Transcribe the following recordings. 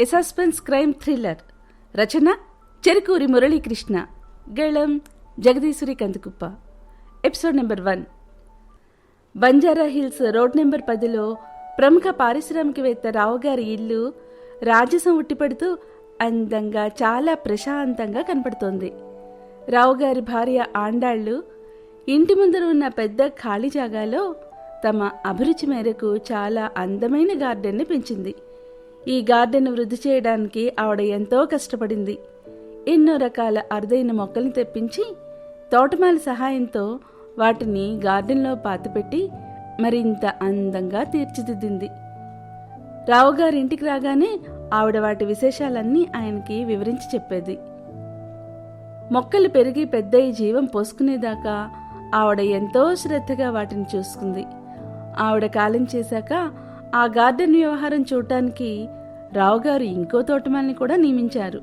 A suspense crime thriller. రచన చెరుకూరి మురళీకృష్ణ. గళం Jagadishwari Kandukuppa. Episode number one. Banjara hills road number పదిలో ప్రముఖ పారిశ్రామికవేత్త రావు గారి ఇల్లు రాజసం ఉట్టిపడుతూ అందంగా చాలా ప్రశాంతంగా కనపడుతోంది. రావు గారి భార్య ఆండాళ్ళు ఇంటి ముందర ఉన్న పెద్ద ఖాళీ జాగాలో తమ అభిరుచి మేరకు చాలా అందమైన గార్డెన్ని పెంచింది. ఈ గార్డెన్ వృద్ధి చేయడానికి ఆవిడ ఎంతో కష్టపడింది. ఎన్నో రకాల అరుదైన మొక్కల్ని తెప్పించి తోటమాల సహాయంతో వాటిని గార్డెన్లో పాతిపెట్టి మరింత అందంగా తీర్చిదిద్దింది. రావు గారి ఇంటికి రాగానే ఆవిడ వాటి విశేషాలన్నీ ఆయనకి వివరించి చెప్పేది. మొక్కలు పెరిగి పెద్దయి జీవం పోసుకునేదాకా ఆవిడ ఎంతో శ్రద్ధగా వాటిని చూసుకుంది. ఆవిడ కాలం చేశాక ఆ గార్డెన్ వ్యవహారం చూడటానికి రావుగారు ఇంకో తోటమాలిని కూడా నియమించారు.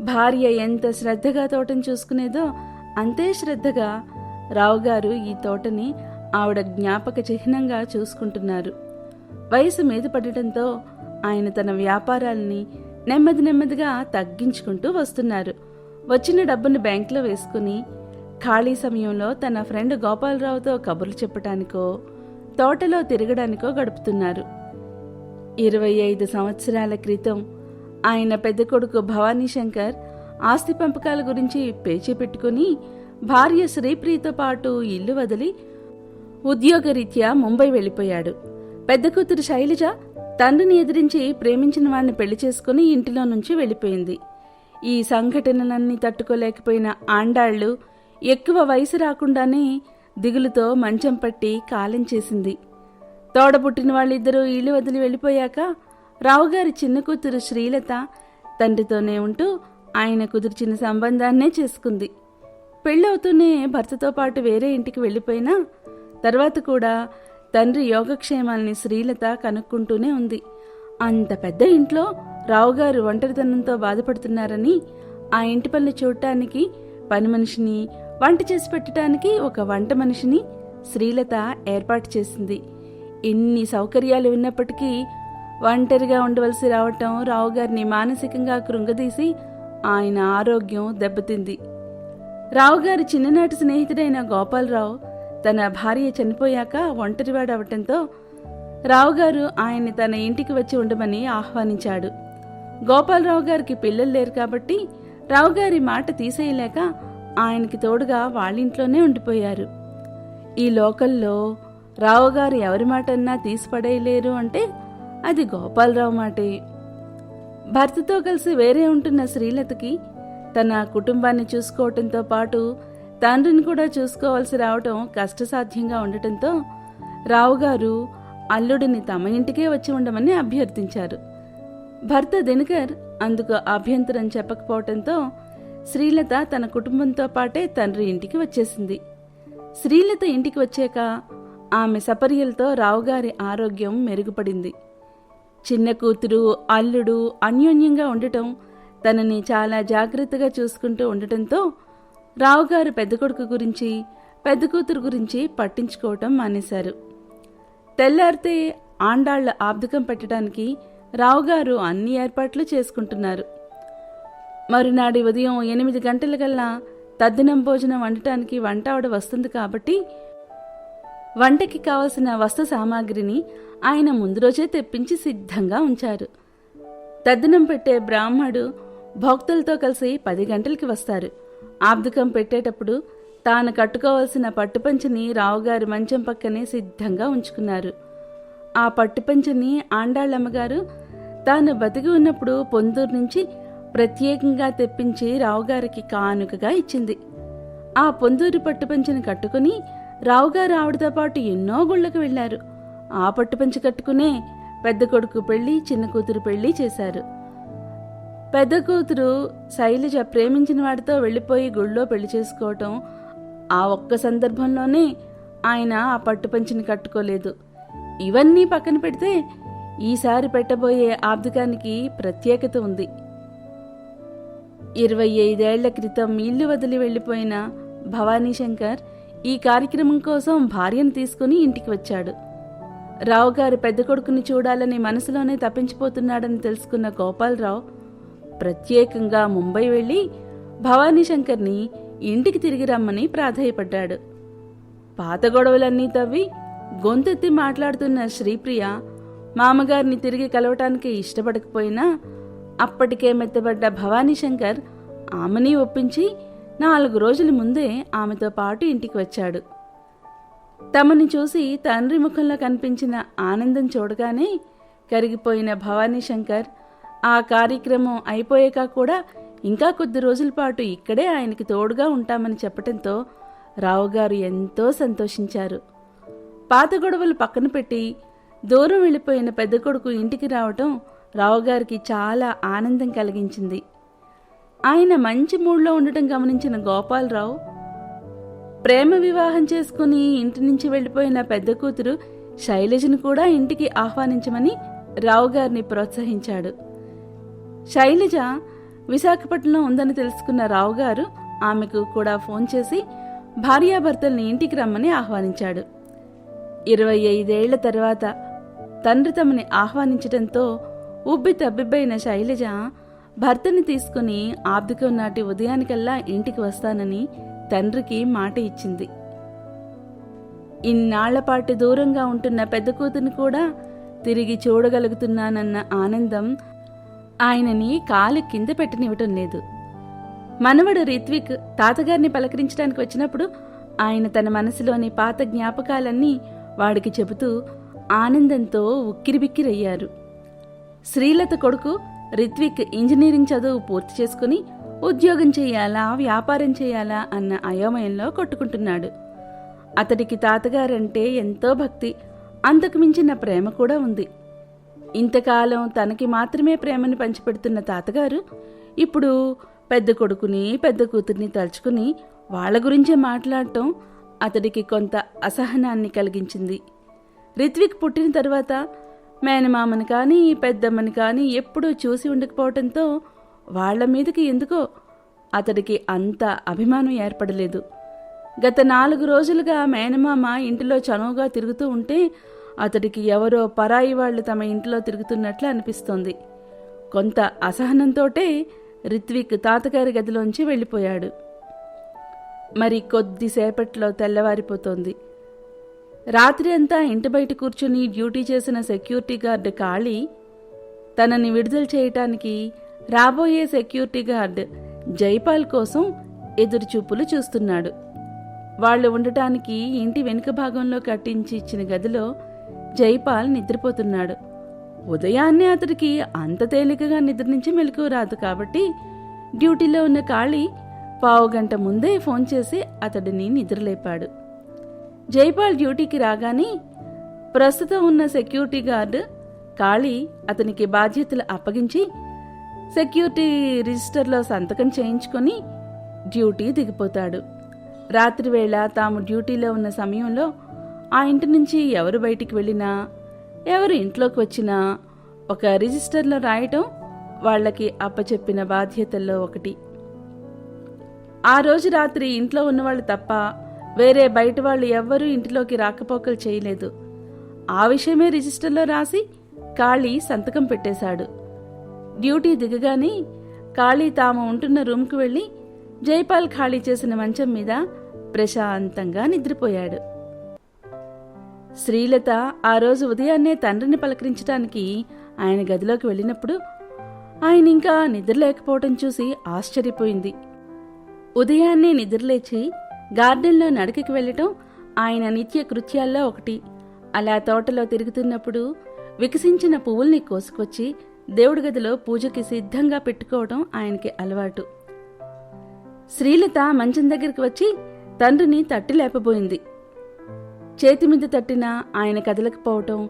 భార్య ఎంత శ్రద్ధగా తోటను చూసుకునేదో అంతే శ్రద్ధగా రావుగారు ఈ తోటని ఆవిడ జ్ఞాపక చిహ్నంగా చూసుకుంటున్నారు. వయసు మీద పడటంతో ఆయన తన వ్యాపారాల్ని నెమ్మది నెమ్మదిగా తగ్గించుకుంటూ వస్తున్నారు. వచ్చిన డబ్బును బ్యాంకులో వేసుకుని ఖాళీ సమయంలో తన ఫ్రెండ్ గోపాలరావుతో కబుర్లు చెప్పటానికో తోటలో తిరగడానికో గడుపుతున్నారు. ఇరవై ఐదు సంవత్సరాల క్రితం ఆయన పెద్ద కొడుకు భవానీ శంకర్ ఆస్తి పంపకాల గురించి పేచీ పెట్టుకుని భార్య శ్రీప్రీతో పాటు ఇల్లు వదిలి ఉద్యోగరీత్యా ముంబై వెళ్ళిపోయాడు. పెద్ద కూతురు శైలజ తండ్రిని ఎదిరించి ప్రేమించిన వాడిని పెళ్ళి చేసుకుని ఇంటిలో నుంచి వెళ్ళిపోయింది. ఈ సంఘటనలన్నీ తట్టుకోలేకపోయిన ఆండాళ్ళు ఎక్కువ వయసు రాకుండానే దిగులుతో మంచం పట్టి కాలం చేసింది. తోడబుట్టిన వాళ్ళిద్దరూ ఇల్లు వదిలి వెళ్ళిపోయాక రావుగారి చిన్న కూతురు శ్రీలత తండ్రితోనే ఉంటూ ఆయన కుదిర్చిన సంబంధాన్నే చేసుకుంది. పెళ్ళవుతూనే భర్తతో పాటు వేరే ఇంటికి వెళ్ళిపోయినా తర్వాత కూడా తండ్రి యోగక్షేమాల్ని శ్రీలత కనుక్కుంటూనే ఉంది. అంత పెద్ద ఇంట్లో రావుగారు ఒంటరితనంతో బాధపడుతున్నారని ఆ ఇంటి పనులు చూడటానికి పని మనిషిని వంట చేసి పెట్టడానికి ఒక వంట మనిషిని శ్రీలత ఏర్పాటు చేసింది. ఎన్ని సౌకర్యాలు ఉన్నప్పటికీ ఒంటరిగా ఉండవలసి రావటం రావుగారిని మానసికంగా కృంగదీసి ఆయన ఆరోగ్యం దెబ్బతింది. రావుగారి చిన్ననాటి స్నేహితుడైన గోపాలరావు తన భార్య చనిపోయాక ఒంటరివాడవటంతో రావుగారు ఆయన్ని తన ఇంటికి వచ్చి ఉండమని ఆహ్వానించాడు. గోపాలరావు గారికి పిల్లలు లేరు కాబట్టి రావుగారి మాట తీసేయలేక ఆయనకి తోడుగా వాళ్ళింట్లోనే ఉండిపోయారు. ఈ లోకల్లో రావుగారు ఎవరి మాటన్నా తీసిపడేయలేరు అంటే అది గోపాలరావు మాటే. భర్తతో కలిసి వేరే ఉంటున్న శ్రీలతకి తన కుటుంబాన్ని చూసుకోవటంతో పాటు తండ్రిని కూడా చూసుకోవాల్సి రావటం కష్టసాధ్యంగా ఉండటంతో రావుగారు అల్లుడిని తమ ఇంటికే వచ్చి ఉండమని అభ్యర్థించారు. భర్త దినకర్ అందుకు అభ్యంతరం చెప్పకపోవటంతో శ్రీలత తన కుటుంబంతో పాటే తండ్రి ఇంటికి వచ్చేసింది. శ్రీలత ఇంటికి వచ్చాక ఆమె సపర్యలతో రావుగారి ఆరోగ్యం మెరుగుపడింది. చిన్న కూతురు అల్లుడు అన్యోన్యంగా ఉండటం తనని చాలా జాగ్రత్తగా చూసుకుంటూ ఉండటంతో రావుగారు పెద్ద కొడుకు గురించి పెద్ద కూతురు గురించి పట్టించుకోవటం మానేశారు. తెల్లారితే ఆండాళ్ళ ఆబ్దకం పెట్టడానికి రావుగారు అన్ని ఏర్పాట్లు చేసుకుంటున్నారు. మరునాడి ఉదయం ఎనిమిది గంటలకల్లా తద్దినం భోజనం వండటానికి వంట ఆవిడ వస్తుంది కాబట్టి వంటకి కావలసిన వస్తు సామాగ్రిని ఆయన ముందు రోజే తెప్పించి సిద్ధంగా ఉంచారు. తద్దినం పెట్టే బ్రాహ్మడు భక్తులతో కలిసి పది గంటలకి వస్తారు. ఆబ్దకం పెట్టేటప్పుడు తాను కట్టుకోవాల్సిన పట్టుపంచని రావుగారి మంచం పక్కనే సిద్ధంగా ఉంచుకున్నారు. ఆ పట్టుపంచని ఆండాళ్ళమ్మగారు తాను బతికి ఉన్నప్పుడు పొందూరు నుంచి ప్రత్యేకంగా తెప్పించి రావుగారికి కానుకగా ఇచ్చింది. ఆ పొందూరి పట్టుపంచను కట్టుకుని రావుగారు ఆవిడతో పాటు ఎన్నో గుళ్ళకు వెళ్ళారు ఆ పట్టుపంచ కట్టుకునే పెద్ద కొడుకు పెళ్ళి చిన్న కూతురు పెళ్ళి చేశారు. పెద్ద కూతురు శైలజ ప్రేమించిన వాడితో వెళ్ళిపోయి గుళ్ళో పెళ్ళి చేసుకోవటం ఆ ఒక్క సందర్భంలోనే ఆయన ఆ పట్టుపంచిని కట్టుకోలేదు. ఇవన్నీ పక్కన పెడితే ఈసారి పెట్టబోయే ఆబ్దకానికి ప్రత్యేకత ఉంది. ఇరవై ఐదేళ్ళ క్రితం ఇల్లు వదిలి వెళ్ళిపోయిన భవానీ శంకర్ ఈ కార్యక్రమం కోసం భార్యను తీసుకుని ఇంటికి వచ్చాడు. రావు గారు పెద్ద కొడుకుని చూడాలని మనసులోనే తప్పించిపోతున్నాడని తెలుసుకున్న గోపాలరావు ప్రత్యేకంగా ముంబై వెళ్ళి భవానీ శంకర్ని ఇంటికి తిరిగి రమ్మని ప్రాధేయపడ్డాడు. పాత గొడవలన్నీ తవ్వి గొంతెత్తి మాట్లాడుతున్న శ్రీప్రియ మామగారిని తిరిగి కలవటానికి ఇష్టపడకపోయినా అప్పటికే మెత్తబడ్డ భవానీ శంకర్ ఆమెని ఒప్పించి నాలుగు రోజుల ముందే ఆమెతో పాటు ఇంటికి వచ్చాడు. తమని చూసి తండ్రి ముఖంలో కనిపించిన ఆనందం చూడగానే కరిగిపోయిన భవానీ శంకర్ ఆ కార్యక్రమం అయిపోయాక కూడా ఇంకా కొద్ది రోజుల పాటు ఇక్కడే ఆయనకి తోడుగా ఉంటామని చెప్పడంతో రావుగారు ఎంతో సంతోషించారు. పాత గొడవలు పక్కన పెట్టి దూరం వెళ్ళిపోయిన పెద్ద కొడుకు ఇంటికి రావటం రావుగారికి చాలా ఆనందం కలిగించింది. ఆయన మంచి మూడ్లో ఉండటం గమనించిన గోపాలరావు ప్రేమ వివాహం చేసుకుని ఇంటి నుంచి వెళ్ళిపోయిన పెద్ద కూతురు శైలజను కూడా ఇంటికి ఆహ్వానించమని రావుగారిని ప్రోత్సహించాడు. శైలజ విశాఖపట్నంలో ఉందని తెలుసుకున్న రావు గారు ఆమెకు కూడా ఫోన్ చేసి భార్యాభర్తల్ని ఇంటికి రమ్మని ఆహ్వానించాడు. ఇరవై ఐదేళ్ళ తర్వాత తండ్రి తమని ఆహ్వానించడంతో ఉబ్బి తబ్బిబ్బైన శైలజ భర్తని తీసుకుని ఆబ్దికం నాటి ఉదయానికల్లా ఇంటికి వస్తానని తండ్రికి మాట ఇచ్చింది. ఇన్నాళ్ళపాటి దూరంగా ఉంటున్న పెద్ద కూతుని కూడా తిరిగి చూడగలుగుతున్నానన్న ఆనందం ఆయనని కాలు కింద పెట్టనివ్వటం లేదు. మనవడు రిత్విక్ తాతగారిని పలకరించడానికి వచ్చినప్పుడు ఆయన తన మనసులోని పాత జ్ఞాపకాలన్నీ వాడికి చెబుతూ ఆనందంతో ఉక్కిరిబిక్కిరయ్యారు. శ్రీలత కొడుకు రిత్విక్ ఇంజనీరింగ్ చదువు పూర్తి చేసుకుని ఉద్యోగం చేయాలా వ్యాపారం చేయాలా అన్న అయోమయంలో కొట్టుకుంటున్నాడు. అతడికి తాతగారంటే ఎంతో భక్తి అంతకు మించిన ప్రేమ కూడా ఉంది. ఇంతకాలం తనకి మాత్రమే ప్రేమని పంచిపెడుతున్న తాతగారు ఇప్పుడు పెద్ద కొడుకుని పెద్ద కూతుర్ని తలుచుకుని వాళ్ళ గురించే మాట్లాడటం అతడికి కొంత అసహనాన్ని కలిగించింది. రిత్విక్ పుట్టిన తర్వాత మేనమామని కానీ పెద్దమ్మని కానీ ఎప్పుడూ చూసి ఉండకపోవటంతో వాళ్ళ మీదకి ఎందుకో అతడికి అంత అభిమానం ఏర్పడలేదు. గత నాలుగు రోజులుగా మేనమామ ఇంటిలో చనువుగా తిరుగుతూ ఉంటే అతడికి ఎవరో పరాయి వాళ్ళు తమ ఇంట్లో తిరుగుతున్నట్లు అనిపిస్తోంది. కొంత అసహనంతోటే రిత్విక్ తాతగారి గదిలోంచి వెళ్ళిపోయాడు. మరి కొద్దిసేపట్లో తెల్లవారిపోతోంది. రాత్రి అంతా ఇంటి బయట కూర్చుని డ్యూటీ చేసిన సెక్యూరిటీ గార్డ్ కాళీ తనని విడుదల చేయటానికి రాబోయే సెక్యూరిటీ గార్డ్ జైపాల్ కోసం ఎదురుచూపులు చూస్తున్నాడు. వాళ్ళు ఉండటానికి ఇంటి వెనుక భాగంలో కట్టించి ఇచ్చిన గదిలో జైపాల్ నిద్రపోతున్నాడు. ఉదయాన్నే అతడికి అంత తేలికగా నిద్ర నుంచి మెలకు రాదు కాబట్టి డ్యూటీలో ఉన్న కాళీ పావు గంట ముందే ఫోన్ చేసి అతడిని నిద్రలేపాడు. జైపాల్ డ్యూటీకి రాగానే ప్రస్తుతం ఉన్న సెక్యూరిటీ గార్డు కాళీ అతనికి బాధ్యతలు అప్పగించి సెక్యూరిటీ రిజిస్టర్లో సంతకం చేయించుకొని డ్యూటీ దిగిపోతాడు. రాత్రివేళ తాము డ్యూటీలో ఉన్న సమయంలో ఆ ఇంటి నుంచి ఎవరు బయటికి వెళ్ళినా ఎవరు ఇంట్లోకి వచ్చినా ఒక రిజిస్టర్లో రాయటం వాళ్ళకి అప్పచెప్పిన బాధ్యతల్లో ఒకటి. ఆ రోజు రాత్రి ఇంట్లో ఉన్నవాళ్ళు తప్ప వేరే బయట వాళ్ళు ఎవ్వరూ ఇంటిలోకి రాకపోకలు చేయలేదు. ఆ విషయమే రిజిస్టర్లో రాసి కాళీ సంతకం పెట్టేశాడు. డ్యూటీ దిగగానే కాళీ తాము ఉంటున్న రూమ్కు వెళ్ళి జైపాల్ ఖాళీ చేసిన మంచం మీద ప్రశాంతంగా నిద్రపోయాడు. శ్రీలత ఆ రోజు ఉదయాన్నే తండ్రిని పలకరించడానికి ఆయన గదిలోకి వెళ్ళినప్పుడు ఆయన ఇంకా నిద్రలేకపోవటం చూసి ఆశ్చర్యపోయింది. ఉదయాన్నే నిద్రలేచి గార్డెన్లో నడకకి వెళ్ళటం ఆయన నిత్య కృత్యాల్లో ఒకటి. అలా తోటలో తిరుగుతున్నప్పుడు వికసించిన పువ్వుల్ని కోసుకొచ్చి దేవుడి గదిలో పూజకి సిద్ధంగా పెట్టుకోవడం ఆయనకి అలవాటు. శ్రీలత మంచం దగ్గరికి వచ్చి తండ్రిని తట్టి లేపబోయింది. చేతి మీద తట్టినా ఆయన కదలకపోవటం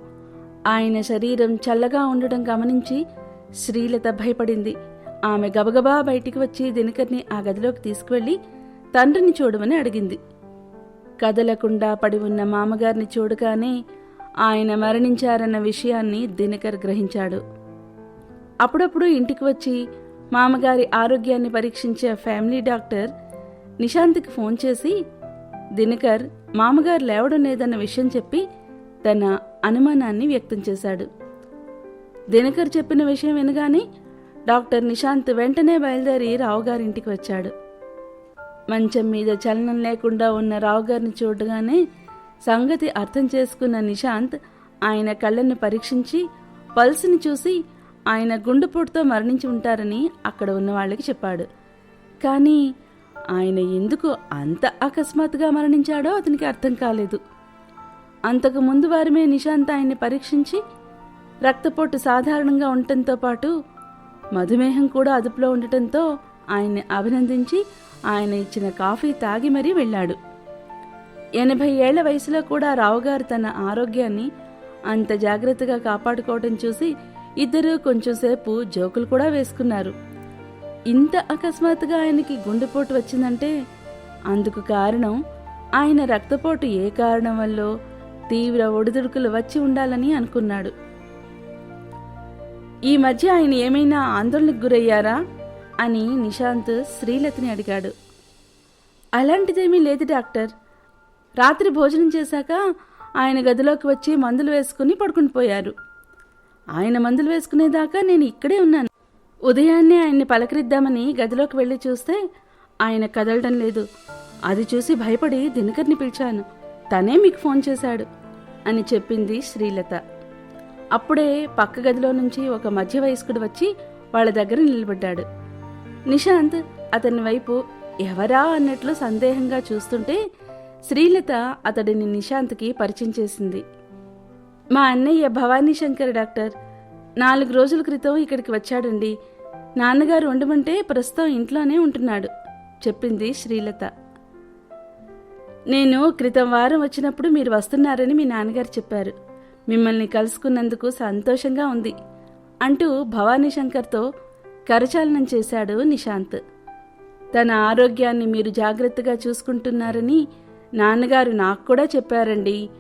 ఆయన శరీరం చల్లగా ఉండడం గమనించి శ్రీలత భయపడింది. ఆమె గబగబా బయటికి వచ్చి దినకర్ని ఆ గదిలోకి తీసుకువెళ్ళి తండ్రిని చూడమని అడిగింది. కదలకుండా పడి ఉన్న మామగారిని చూడగానే ఆయన మరణించారన్న విషయాన్ని దినకర్ గ్రహించాడు. అప్పుడప్పుడు ఇంటికి వచ్చి మామగారి ఆరోగ్యాన్ని పరీక్షించే ఫ్యామిలీ డాక్టర్ నిశాంత్కి ఫోన్ చేసి దినకర్ మామగారు లేవడం లేదన్న విషయం చెప్పి తన అనుమానాన్ని వ్యక్తం చేశాడు. దినకర్ చెప్పిన విషయం వినగానే డాక్టర్ నిశాంత్ వెంటనే బయలుదేరి రావుగారింటికి వచ్చాడు. మంచం మీద చలనం లేకుండా ఉన్న రావుగారిని చూడగానే సంగతి అర్థం చేసుకున్న నిశాంత్ ఆయన కళ్ళను పరీక్షించి పల్స్ని చూసి ఆయన గుండెపోటుతో మరణించి ఉంటారని అక్కడ ఉన్న వాళ్ళకి చెప్పాడు. కానీ ఆయన ఎందుకు అంత అకస్మాత్తుగా మరణించాడో అతనికి అర్థం కాలేదు. అంతకు ముందు వారమే నిశాంత్ ఆయన్ని పరీక్షించి రక్తపోటు సాధారణంగా ఉండటంతో పాటు మధుమేహం కూడా అదుపులో ఉండటంతో ఆయన్ని అభినందించి ఆయన ఇచ్చిన కాఫీ తాగి మరీ వెళ్ళాడు. ఎనభై ఏళ్ళ వయసులో కూడా రావుగారు తన ఆరోగ్యాన్ని అంత జాగ్రత్తగా కాపాడుకోవటం చూసి ఇద్దరూ కొంచెంసేపు జోకులు కూడా వేసుకున్నారు. ఇంత అకస్మాత్తుగా ఆయనకి గుండెపోటు వచ్చిందంటే అందుకు కారణం ఆయన రక్తపోటు ఏ కారణం వల్లో తీవ్ర ఒడిదుడుకులు వచ్చి ఉండాలని అనుకున్నాడు. ఈ మధ్య ఆయన ఏమైనా ఆందోళనకు గురయ్యారా? అని నిశాంత్ శ్రీలతని అడిగాడు. అలాంటిదేమీ లేదు డాక్టర్. రాత్రి భోజనం చేశాక ఆయన గదిలోకి వచ్చి మందులు వేసుకుని పడుకుని పోయారు. ఆయన మందులు వేసుకునేదాకా నేను ఇక్కడే ఉన్నాను. ఉదయాన్నే ఆయన్ని పలకరిద్దామని గదిలోకి వెళ్ళి చూస్తే ఆయన కదలడం లేదు. అది చూసి భయపడి దినకర్ని పిలిచాను. తనే మీకు ఫోన్ చేశాడు అని చెప్పింది శ్రీలత. అప్పుడే పక్క గదిలో నుంచి ఒక మధ్య వయస్కుడు వచ్చి వాళ్ళ దగ్గర నిలబడ్డాడు. నిశాంత్ అతని వైపు ఎవరా అన్నట్లు సందేహంగా చూస్తుంటే శ్రీలత అతడిని నిశాంత్కి పరిచయం చేసింది. మా అన్నయ్య భవానీ శంకర్ డాక్టర్. నాలుగు రోజుల క్రితం ఇక్కడికి వచ్చాడండి. నాన్నగారు ఉండమంటే ప్రస్తుతం ఇంట్లోనే ఉంటున్నాడు చెప్పింది శ్రీలత. నేను క్రితం వారం వచ్చినప్పుడు మీరు వస్తున్నారని మీ నాన్నగారు చెప్పారు. మిమ్మల్ని కలుసుకున్నందుకు సంతోషంగా ఉంది అంటూ భవానీ శంకర్తో కరచాలనం చేశాడు నిశాంత్. తన ఆరోగ్యాన్ని మీరు జాగ్రత్తగా చూసుకుంటున్నారని నాన్నగారు నాకు కూడా చెప్పారండి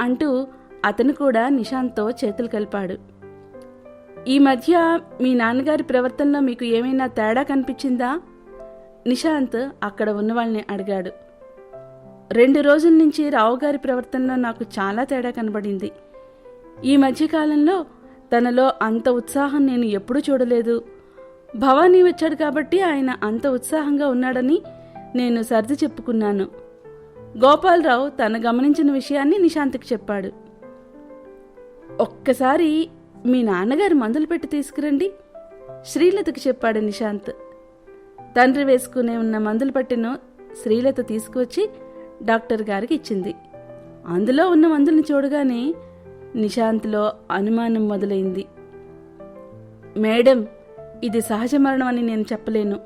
అంటూ అతను కూడా నిశాంత్తో చేతులు కలిపాడు. ఈ మధ్య మీ నాన్నగారి ప్రవర్తనలో మీకు ఏమైనా తేడా కనిపించిందా? నిశాంత్ అక్కడ ఉన్న వాళ్ళని అడిగాడు. రెండు రోజుల నుంచి రావుగారి ప్రవర్తనలో నాకు చాలా తేడా కనబడింది. ఈ మధ్యకాలంలో తనలో అంత ఉత్సాహం నేను ఎప్పుడూ చూడలేదు. భవానీ వచ్చాడు కాబట్టి ఆయన అంత ఉత్సాహంగా ఉన్నాడని నేను సర్ది చెప్పుకున్నాను. గోపాలరావు తను గమనించిన విషయాన్ని నిశాంత్కి చెప్పాడు. ఒక్కసారి మీ నాన్నగారు మందులు పెట్టి తీసుకురండి శ్రీలతకి చెప్పాడు నిశాంత్. తండ్రి వేసుకునే ఉన్న మందుల పట్టిను శ్రీలత తీసుకువచ్చి డాక్టర్ గారికి ఇచ్చింది. అందులో ఉన్న మందుల్ని చూడగానే నిశాంత్లో అనుమానం మొదలైంది. మేడం ఇది సహజ మరణం అని నేను చెప్పలేను.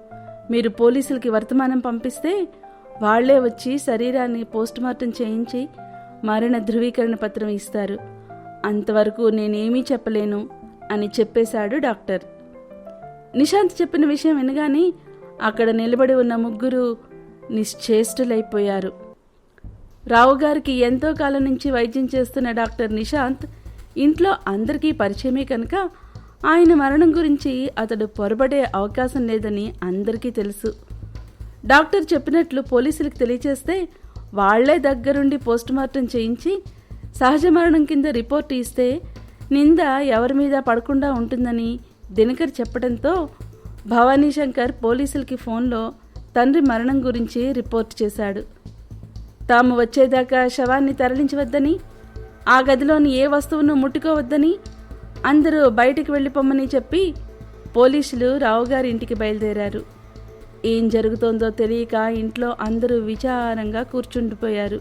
మీరు పోలీసులకి వర్తమానం పంపిస్తే వాళ్ళే వచ్చి శరీరాన్ని పోస్టుమార్టం చేయించి మరణ ధృవీకరణ పత్రం ఇస్తారు. అంతవరకు నేనేమీ చెప్పలేను అని చెప్పేశాడు డాక్టర్. నిశాంత్ చెప్పిన విషయం వినగానే అక్కడ నిలబడి ఉన్న ముగ్గురు నిశ్చేష్టులైపోయారు. రావు గారికి ఎంతో కాలం నుంచి వైద్యం చేస్తున్న డాక్టర్ నిశాంత్ ఇంట్లో అందరికీ పరిచయమే కనుక ఆయన మరణం గురించి అతడు పొరబడే అవకాశం లేదని అందరికీ తెలుసు. డాక్టర్ చెప్పినట్లు పోలీసులకు తెలియచేస్తే వాళ్ళే దగ్గరుండి పోస్టుమార్టం చేయించి సహజ మరణం కింద రిపోర్ట్ ఇస్తే నింద ఎవరి మీద పడకుండా ఉంటుందని దినకర్ చెప్పడంతో భవానీ శంకర్ పోలీసులకి ఫోన్లో తండ్రి మరణం గురించి రిపోర్ట్ చేశాడు. తాము వచ్చేదాకా శవాన్ని తరలించవద్దని ఆ గదిలోని ఏ వస్తువును ముట్టుకోవద్దని అందరూ బయటికి వెళ్ళిపోమ్మని చెప్పి పోలీసులు రావుగారి ఇంటికి బయలుదేరారు. ఏం జరుగుతోందో తెలియక ఇంట్లో అందరూ విచారంగా కూర్చుండిపోయారు.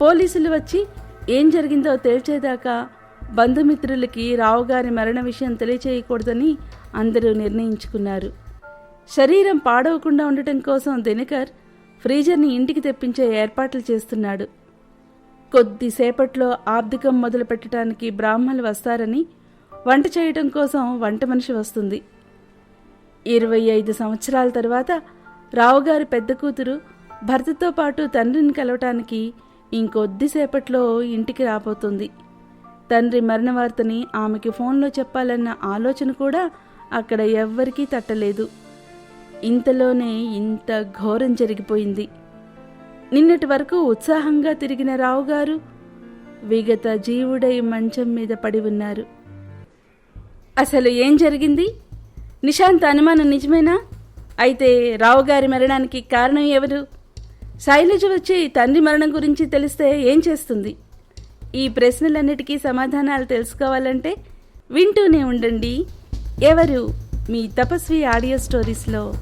పోలీసులు వచ్చి ఏం జరిగిందో తేల్చేదాకా బంధుమిత్రులకి రావుగారి మరణ విషయం తెలియచేయకూడదని అందరూ నిర్ణయించుకున్నారు. శరీరం పాడవకుండా ఉండటం కోసం దినకర్ ఫ్రీజర్ని ఇంటికి తెప్పించే ఏర్పాట్లు చేస్తున్నాడు. కొద్దిసేపట్లో ఆర్థికం మొదలు పెట్టడానికి బ్రాహ్మలు వస్తారని వంట చేయటం కోసం వంట మనిషి వస్తుంది. ఇరవై ఐదు సంవత్సరాల తర్వాత రావుగారి పెద్ద కూతురు భర్తతో పాటు తండ్రిని కలవటానికి ఇంకొద్దిసేపట్లో ఇంటికి రాబోతుంది. తండ్రి మరణ వార్తని ఆమెకి ఫోన్లో చెప్పాలన్న ఆలోచన కూడా అక్కడ ఎవ్వరికీ తట్టలేదు. ఇంతలోనే ఇంత ఘోరం జరిగిపోయింది. నిన్నటి వరకు ఉత్సాహంగా తిరిగిన రావుగారు విగత జీవుడై మంచం మీద పడి ఉన్నారు. అసలు ఏం జరిగింది? నిశాంత్ అనుమానం నిజమేనా? అయితే రావు గారి మరణానికి కారణం ఎవరు? శైలజ వచ్చి తండ్రి మరణం గురించి తెలిస్తే ఏం చేస్తుంది? ఈ ప్రశ్నలన్నిటికీ సమాధానాలు తెలుసుకోవాలంటే వింటూనే ఉండండి. ఎవరు? మీ తపస్వి ఆడియో స్టోరీస్లో.